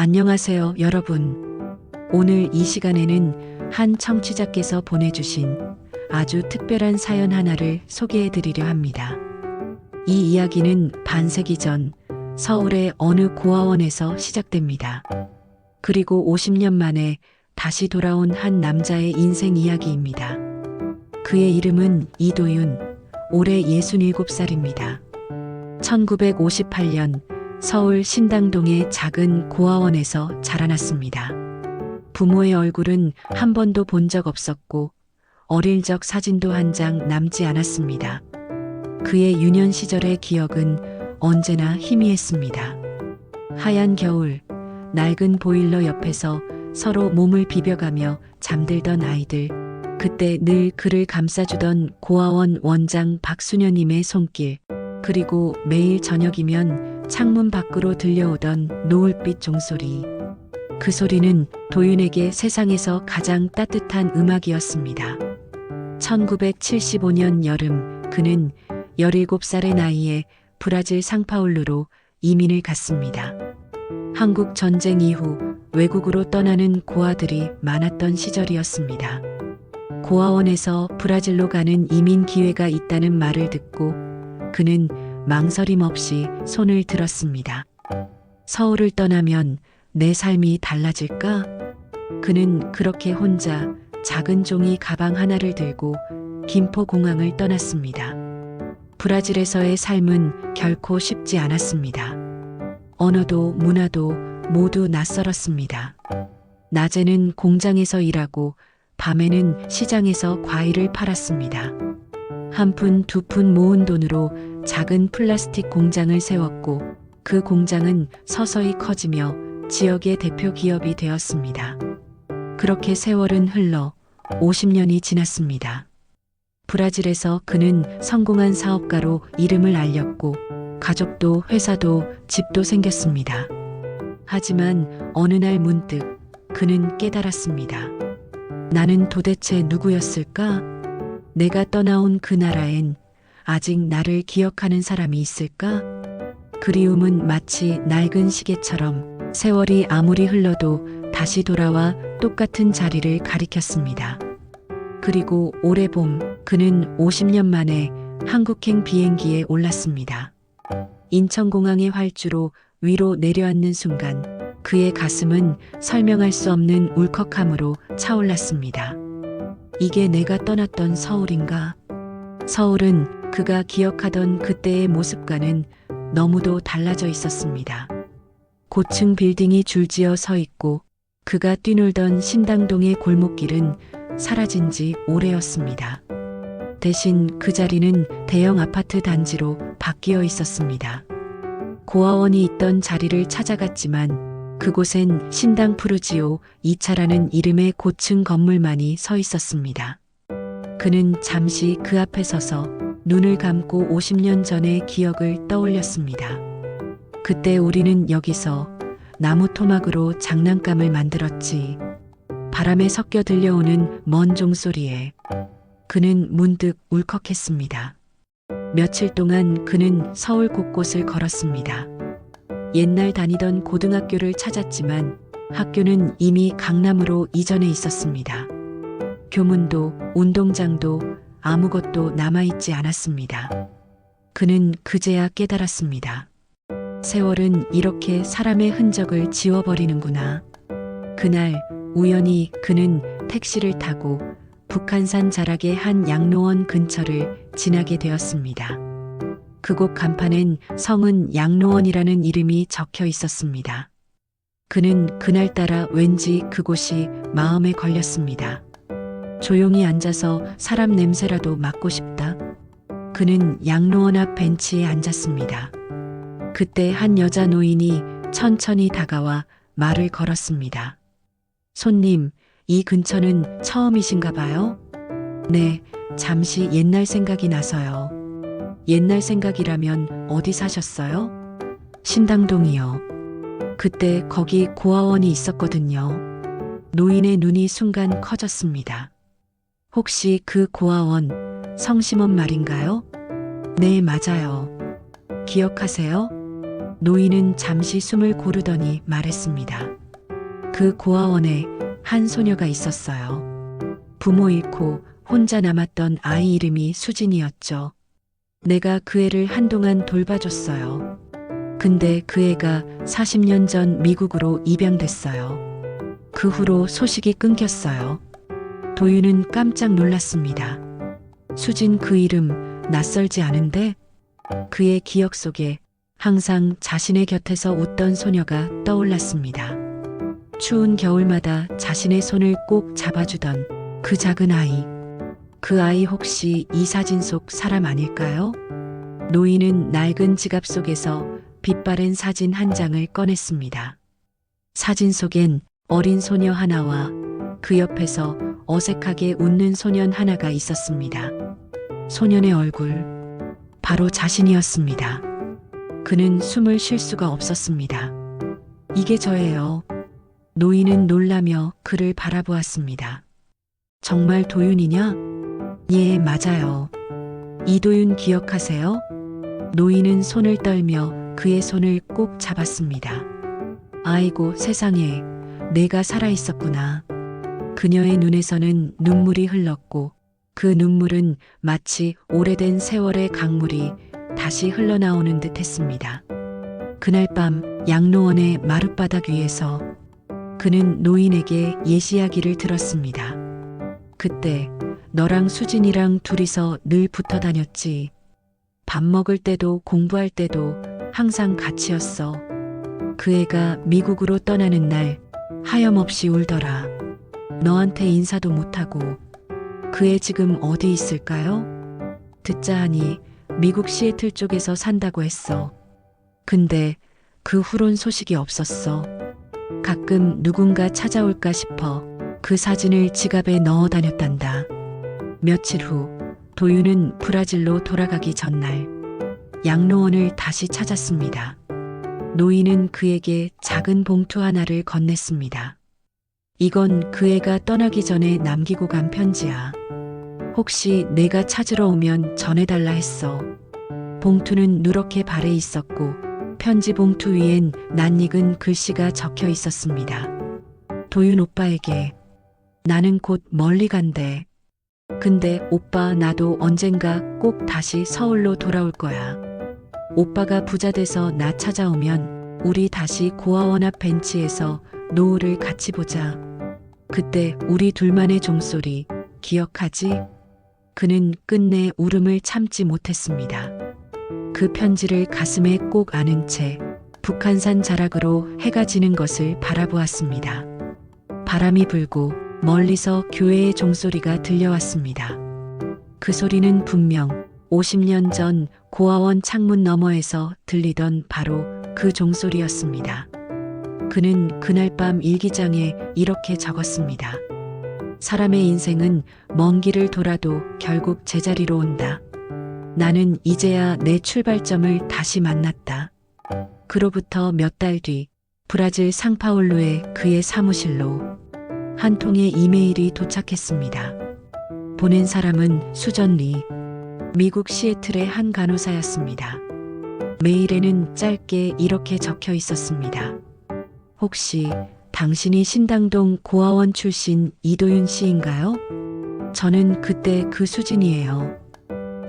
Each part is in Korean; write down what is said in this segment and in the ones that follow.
안녕하세요, 여러분. 오늘 이 시간에는 한 청취자께서 보내주신 아주 특별한 사연 하나를 소개해 드리려 합니다. 이 이야기는 반세기 전 서울의 어느 고아원에서 시작됩니다. 그리고 50년 만에 다시 돌아온 한 남자의 인생 이야기입니다. 그의 이름은 이도윤, 올해 67살입니다. 1958년 서울 신당동의 작은 고아원에서 자라났습니다. 부모의 얼굴은 한 번도 본 적 없었고 어릴 적 사진도 한 장 남지 않았습니다. 그의 유년 시절의 기억은 언제나 희미했습니다. 하얀 겨울, 낡은 보일러 옆에서 서로 몸을 비벼가며 잠들던 아이들, 그때 늘 그를 감싸주던 고아원 원장 박수녀님의 손길, 그리고 매일 저녁이면 창문 밖으로 들려오던 노을빛 종소리. 그 소리는 도윤에게 세상에서 가장 따뜻한 음악이었습니다. 1975년 여름 그는 17살의 나이에 브라질 상파울루로 이민을 갔습니다. 한국 전쟁 이후 외국으로 떠나는 고아들이 많았던 시절이었습니다. 고아원에서 브라질로 가는 이민 기회가 있다는 말을 듣고 그는 망설임 없이 손을 들었습니다. 서울을 떠나면 내 삶이 달라질까? 그는 그렇게 혼자 작은 종이 가방 하나를 들고 김포공항을 떠났습니다. 브라질에서의 삶은 결코 쉽지 않았습니다. 언어도 문화도 모두 낯설었습니다. 낮에는 공장에서 일하고 밤에는 시장에서 과일을 팔았습니다. 한 푼 두 푼 모은 돈으로 작은 플라스틱 공장을 세웠고 그 공장은 서서히 커지며 지역의 대표 기업이 되었습니다. 그렇게 세월은 흘러 50년이 지났습니다. 브라질에서 그는 성공한 사업가로 이름을 알렸고 가족도 회사도 집도 생겼습니다. 하지만 어느 날 문득 그는 깨달았습니다. 나는 도대체 누구였을까? 내가 떠나온 그 나라엔 아직 나를 기억하는 사람이 있을까? 그리움은 마치 낡은 시계처럼 세월이 아무리 흘러도 다시 돌아와 똑같은 자리를 가리켰습니다. 그리고 올해 봄 그는 50년 만에 한국행 비행기에 올랐습니다. 인천공항의 활주로 위로 내려앉는 순간 그의 가슴은 설명할 수 없는 울컥함으로 차올랐습니다. 이게 내가 떠났던 서울인가? 서울은 그가 기억하던 그때의 모습과는 너무도 달라져 있었습니다. 고층 빌딩이 줄지어 서 있고 그가 뛰놀던 신당동의 골목길은 사라진 지 오래였습니다. 대신 그 자리는 대형 아파트 단지로 바뀌어 있었습니다. 고아원이 있던 자리를 찾아갔지만 그곳엔 신당 푸르지오 2차라는 이름의 고층 건물만이 서 있었습니다. 그는 잠시 그 앞에 서서 눈을 감고 50년 전의 기억을 떠올렸습니다. 그때 우리는 여기서 나무 토막으로 장난감을 만들었지. 바람에 섞여 들려오는 먼 종소리에 그는 문득 울컥했습니다. 며칠 동안 그는 서울 곳곳을 걸었습니다. 옛날 다니던 고등학교를 찾았지만 학교는 이미 강남으로 이전해 있었습니다. 교문도 운동장도 아무것도 남아있지 않았습니다. 그는 그제야 깨달았습니다. 세월은 이렇게 사람의 흔적을 지워버리는구나. 그날 우연히 그는 택시를 타고 북한산 자락의 한 양로원 근처를 지나게 되었습니다. 그곳 간판엔 성은 양로원이라는 이름이 적혀 있었습니다. 그는 그날따라 왠지 그곳이 마음에 걸렸습니다. 조용히 앉아서 사람 냄새라도 맡고 싶다. 그는 양로원 앞 벤치에 앉았습니다. 그때 한 여자 노인이 천천히 다가와 말을 걸었습니다. 손님, 이 근처는 처음이신가 봐요? 네, 잠시 옛날 생각이 나서요. 옛날 생각이라면 어디 사셨어요? 신당동이요. 그때 거기 고아원이 있었거든요. 노인의 눈이 순간 커졌습니다. 혹시 그 고아원 성심원 말인가요? 네, 맞아요. 기억하세요? 노인은 잠시 숨을 고르더니 말했습니다. 그 고아원에 한 소녀가 있었어요. 부모 잃고 혼자 남았던 아이 이름이 수진이었죠. 내가 그 애를 한동안 돌봐줬어요. 근데 그 애가 40년 전 미국으로 입양됐어요. 그 후로 소식이 끊겼어요. 도윤은 깜짝 놀랐습니다. 수진 그 이름 낯설지 않은데 그의 기억 속에 항상 자신의 곁에서 웃던 소녀가 떠올랐습니다. 추운 겨울마다 자신의 손을 꼭 잡아주던 그 작은 아이. 그 아이 혹시 이 사진 속 사람 아닐까요? 노인은 낡은 지갑 속에서 빛바랜 사진 한 장을 꺼냈습니다. 사진 속엔 어린 소녀 하나와 그 옆에서 어색하게 웃는 소년 하나가 있었습니다. 소년의 얼굴, 바로 자신이었습니다. 그는 숨을 쉴 수가 없었습니다. 이게 저예요. 노인은 놀라며 그를 바라보았습니다. 정말 도윤이냐? 예, 맞아요. 이도윤 기억하세요? 노인은 손을 떨며 그의 손을 꼭 잡았습니다. 아이고 세상에, 내가 살아있었구나. 그녀의 눈에서는 눈물이 흘렀고 그 눈물은 마치 오래된 세월의 강물이 다시 흘러나오는 듯 했습니다. 그날 밤 양로원의 마룻바닥 위에서 그는 노인에게 예시야기를 들었습니다. 그때 너랑 수진이랑 둘이서 늘 붙어 다녔지. 밥 먹을 때도 공부할 때도 항상 같이였어. 그 애가 미국으로 떠나는 날 하염없이 울더라. 너한테 인사도 못하고 그 애 지금 어디 있을까요? 듣자 하니 미국 시애틀 쪽에서 산다고 했어. 근데 그 후론 소식이 없었어. 가끔 누군가 찾아올까 싶어 그 사진을 지갑에 넣어 다녔단다. 며칠 후 도윤은 브라질로 돌아가기 전날 양로원을 다시 찾았습니다. 노인은 그에게 작은 봉투 하나를 건넸습니다. 이건 그 애가 떠나기 전에 남기고 간 편지야. 혹시 내가 찾으러 오면 전해달라 했어. 봉투는 누렇게 발에 있었고 편지 봉투 위엔 낯익은 글씨가 적혀 있었습니다. 도윤 오빠에게 나는 곧 멀리 간대. 근데 오빠 나도 언젠가 꼭 다시 서울로 돌아올 거야. 오빠가 부자 돼서 나 찾아오면 우리 다시 고아원 앞 벤치에서 노을을 같이 보자. 그때 우리 둘만의 종소리 기억하지? 그는 끝내 울음을 참지 못했습니다. 그 편지를 가슴에 꼭 안은 채 북한산 자락으로 해가 지는 것을 바라보았습니다. 바람이 불고 멀리서 교회의 종소리가 들려왔습니다. 그 소리는 분명 50년 전 고아원 창문 너머에서 들리던 바로 그 종소리였습니다. 그는 그날 밤 일기장에 이렇게 적었습니다. 사람의 인생은 먼 길을 돌아도 결국 제자리로 온다. 나는 이제야 내 출발점을 다시 만났다. 그로부터 몇 달 뒤 브라질 상파울루의 그의 사무실로 한 통의 이메일이 도착했습니다. 보낸 사람은 수전 리, 미국 시애틀의 한 간호사였습니다. 메일에는 짧게 이렇게 적혀 있었습니다. 혹시 당신이 신당동 고아원 출신 이도윤 씨인가요? 저는 그때 그 수진이에요.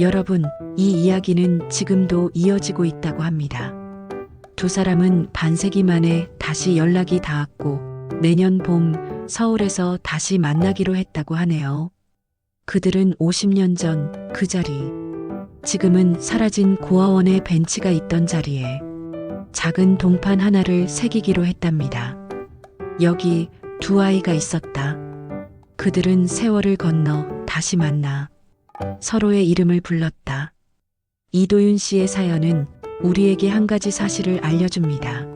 여러분, 이 이야기는 지금도 이어지고 있다고 합니다. 두 사람은 반세기 만에 다시 연락이 닿았고 내년 봄 서울에서 다시 만나기로 했다고 하네요. 그들은 50년 전 그 자리, 지금은 사라진 고아원의 벤치가 있던 자리에 작은 동판 하나를 새기기로 했답니다. 여기 두 아이가 있었다. 그들은 세월을 건너 다시 만나 서로의 이름을 불렀다. 이도윤 씨의 사연은 우리에게 한 가지 사실을 알려줍니다.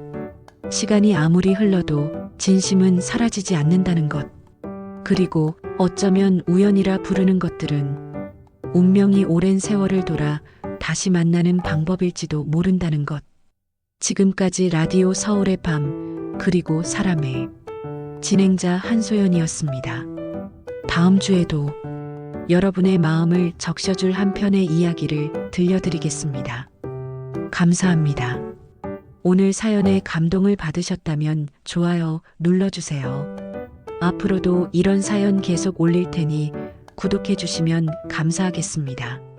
시간이 아무리 흘러도 진심은 사라지지 않는다는 것. 그리고 어쩌면 우연이라 부르는 것들은 운명이 오랜 세월을 돌아 다시 만나는 방법일지도 모른다는 것. 지금까지 라디오 서울의 밤, 그리고 사람의 진행자 한소연이었습니다. 다음 주에도 여러분의 마음을 적셔줄 한 편의 이야기를 들려드리겠습니다. 감사합니다. 오늘 사연에 감동을 받으셨다면 좋아요 눌러주세요. 앞으로도 이런 사연 계속 올릴 테니 구독해 주시면 감사하겠습니다.